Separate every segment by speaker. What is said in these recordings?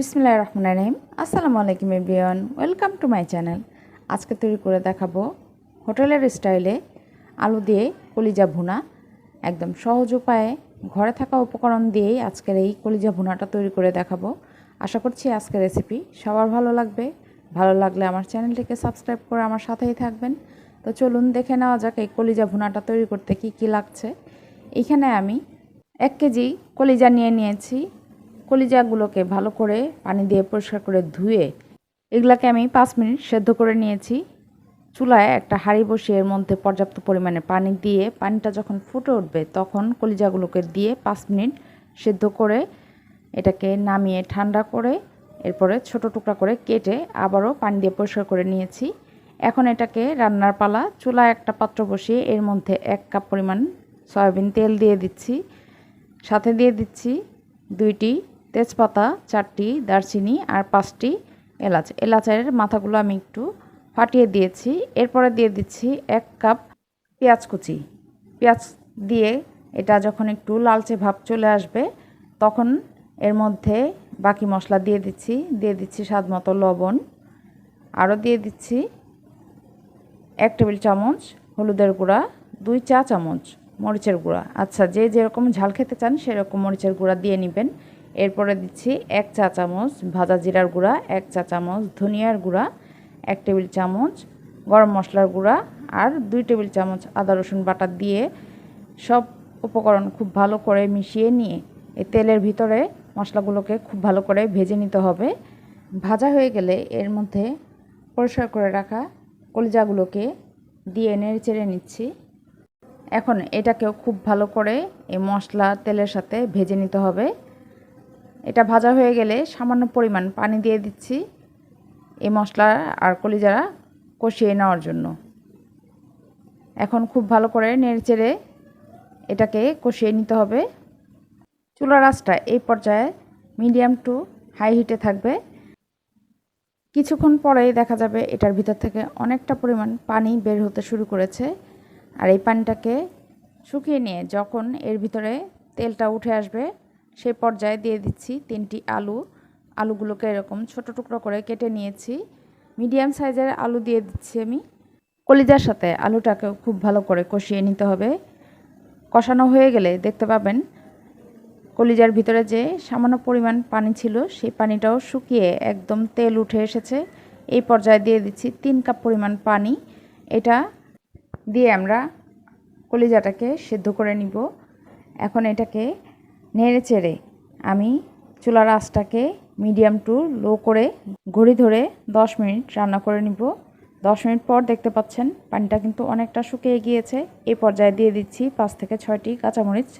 Speaker 1: বিসমিল্লাহ রহমান রহিম। আসসালামু আলাইকুম everyone, welcome to my channel. আজকে তৈরি করে দেখাবো হোটেলের স্টাইলে আলু দিয়ে কলিজা ভুনা। একদম সহজ উপায়ে ঘরে থাকা উপকরণ দিয়েই আজকের এই কলিজা ভুনাটা তৈরি করে দেখাবো। আশা করছি আজকের রেসিপি সবার ভালো লাগবে। ভালো লাগলে আমার চ্যানেলটিকে সাবস্ক্রাইব করে আমার সাথেই থাকবেন। তো চলুন দেখে নেওয়া যাক এই কলিজা ভুনাটা তৈরি করতে কি কি লাগছে। এইখানে আমি এক কেজি কলিজা নিয়ে নিয়েছি। কলিজাগুলোকে ভালো করে পানি দিয়ে পরিষ্কার করে ধুয়ে এগুলাকে আমি পাঁচ মিনিট সেদ্ধ করে নিয়েছি। চুলায় একটা হাঁড়ি বসিয়ে এর মধ্যে পর্যাপ্ত পরিমাণে পানি দিয়ে পানিটা যখন ফুটে উঠবে তখন কলিজাগুলোকে দিয়ে পাঁচ মিনিট সেদ্ধ করে এটাকে নামিয়ে ঠান্ডা করে এরপরে ছোট টুকরা করে কেটে আবারও পানি দিয়ে পরিষ্কার করে নিয়েছি। এখন এটাকে রান্নার পালা, চুলায় একটা পাত্র বসিয়ে এর মধ্যে এক কাপ পরিমাণ সয়াবিন তেল দিয়ে দিচ্ছি। সাথে দিয়ে দিচ্ছি দুইটি তেজপাতা চারটি, দারচিনি আর পাঁচটি এলাচ। এলাচের মাথাগুলো আমি একটু ফাটিয়ে দিয়েছি। এরপরে দিয়ে দিচ্ছি এক কাপ পেঁয়াজ কুচি। পেঁয়াজ দিয়ে এটা যখন একটু লালচে ভাব চলে আসবে, তখন এর মধ্যে বাকি মশলা দিয়ে দিচ্ছি। দিয়ে দিচ্ছি স্বাদ মতো লবণ। আরও দিয়ে দিচ্ছি এক টেবিল চামচ হলুদের গুঁড়া, দুই চা চামচ মরিচের গুঁড়া। আচ্ছা যে যেরকম ঝাল খেতে চান, সেরকম মরিচের গুঁড়া দিয়ে নেবেন। এরপরে দিচ্ছি এক চা চামচ ভাজা জিরার গুঁড়া, এক চা চামচ ধনিয়ার গুঁড়া, এক টেবিল চামচ গরম মশলার গুঁড়া আর দুই টেবিল চামচ আদা রসুন বাটা দিয়ে সব উপকরণ খুব ভালো করে মিশিয়ে নিয়ে এই তেলের ভিতরে মশলাগুলোকে খুব ভালো করে ভেজে নিতে হবে। ভাজা হয়ে গেলে এর মধ্যে পরিষ্কার করে রাখা কলিজাগুলোকে দিয়ে নেড়ে চেড়ে নিচ্ছি। এখন এটাকেও খুব ভালো করে এই মশলা তেলের সাথে ভেজে নিতে হবে। এটা ভাজা হয়ে গেলে সামান্য পরিমাণ পানি দিয়ে দিচ্ছি এই মশলা আর কলিজারা কষিয়ে নেওয়ার জন্য। এখন খুব ভালো করে নেড়ে চেড়ে এটাকে কষিয়ে নিতে হবে। চুলার আঁচটা এই পর্যায়ে মিডিয়াম টু হাই হিটে থাকবে। কিছুক্ষণ পরেই দেখা যাবে এটার ভিতর থেকে অনেকটা পরিমাণ পানি বের হতে শুরু করেছে আর এই পানিটাকে শুকিয়ে নিয়ে যখন এর ভিতরে তেলটা উঠে আসবে সেই পর্যায়ে দিয়ে দিচ্ছি তিনটি আলু। আলুগুলোকে এরকম ছোট টুকরো করে কেটে নিয়েছি। মিডিয়াম সাইজের আলু দিয়ে দিচ্ছি আমি। কলিজার সাথে আলুটাকেও খুব ভালো করে কষিয়ে নিতে হবে। কষানো হয়ে গেলে দেখতে পাবেন, কলিজার ভিতরে যে সামান্য পরিমাণ পানি ছিল, সেই পানিটাও শুকিয়ে একদম তেল উঠে এসেছে। এই পর্যায়ে দিয়ে দিচ্ছি তিন কাপ পরিমাণ পানি। এটা দিয়ে আমরা কলিজাটাকে সেদ্ধ করে নিব। এখন এটাকে নেড়ে চেড়ে আমি চুলার আঁচটাকে মিডিয়াম টু লো করে ঘড়ি ধরে দশ মিনিট রান্না করে নিব। দশ মিনিট পর দেখতে পাচ্ছেন পানিটা কিন্তু অনেকটা শুকিয়ে গিয়েছে। এই পর্যায়ে দিয়ে দিচ্ছি পাঁচ থেকে ছয়টি কাঁচামরিচ।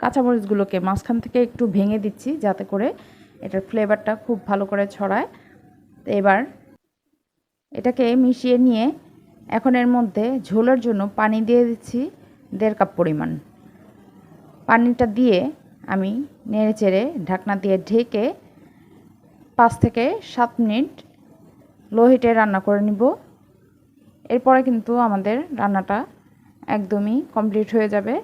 Speaker 1: কাঁচামরিচগুলোকে মাঝখান থেকে একটু ভেঙে দিচ্ছি যাতে করে এটার ফ্লেভারটা খুব ভালো করে ছড়ায়। তো এবার এটাকে মিশিয়ে নিয়ে এখন এর মধ্যে ঝোলের জন্য পানি দিয়ে দিচ্ছি দেড় কাপ পরিমাণ। পানিটা দিয়ে আমি নেড়ে চেড়ে ঢাকনা দিয়ে ঢেকে পাঁচ থেকে সাত মিনিট লো হিটে রান্না করে নিব। এরপরে কিন্তু আমাদের রান্নাটা একদমই কমপ্লিট হয়ে যাবে।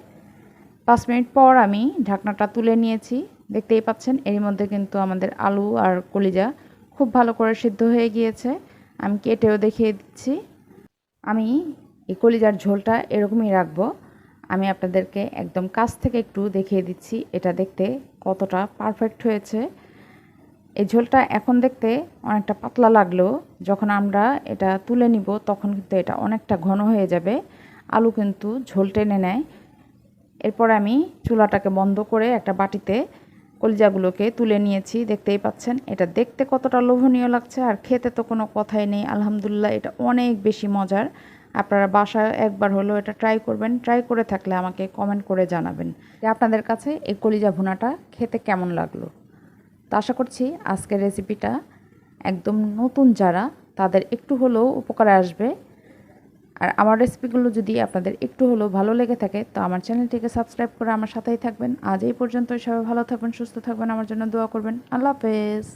Speaker 1: পাঁচ মিনিট পর আমি ঢাকনাটা তুলে নিয়েছি। দেখতেই পাচ্ছেন এর মধ্যে কিন্তু আমাদের আলু আর কলিজা খুব ভালো করে সিদ্ধ হয়ে গিয়েছে। আমি কেটেও দেখিয়ে দিচ্ছি। আমি এই কলিজার ঝোলটা এরকমই রাখব। আমি আপনাদেরকে একদম কাছ থেকে একটু দেখিয়ে দিচ্ছি, এটা দেখতে কতটা পারফেক্ট হয়েছে। এই ঝোলটা এখন দেখতে অনেকটা পাতলা লাগলেও যখন আমরা এটা তুলে নিব তখন কিন্তু এটা অনেকটা ঘন হয়ে যাবে। আলু কিন্তু ঝোল টেনে নেয়। এরপর আমি চুলাটাকে বন্ধ করে একটা বাটিতে কলিজাগুলোকে তুলে নিয়েছি, দেখতেই পাচ্ছেন। এটা দেখতে কতটা লোভনীয় লাগছে আর খেতে তো কোনো কথাই নেই। আলহামদুলিল্লাহ, এটা অনেক বেশি মজার। আপনারা বাসায় একবার হলেও এটা ট্রাই করবেন। ট্রাই করে থাকলে আমাকে কমেন্ট করে জানাবেন যে আপনাদের কাছে এই কলিজা ভুনাটা খেতে কেমন লাগল। তো আশা করছি আজকের রেসিপিটা একদম নতুন যারা, তাদের একটু হলেও উপকারে আসবে। আর আমার রেসিপিগুলো যদি আপনাদের একটু হলেও ভালো লেগে থাকে, তো আমার চ্যানেলটিকে সাবস্ক্রাইব করে আমার সাথেই থাকবেন। আজ এই পর্যন্ত সবাই ভালো থাকবেন, সুস্থ থাকবেন, আমার জন্য দোয়া করবেন। আল্লাহ হাফেজ।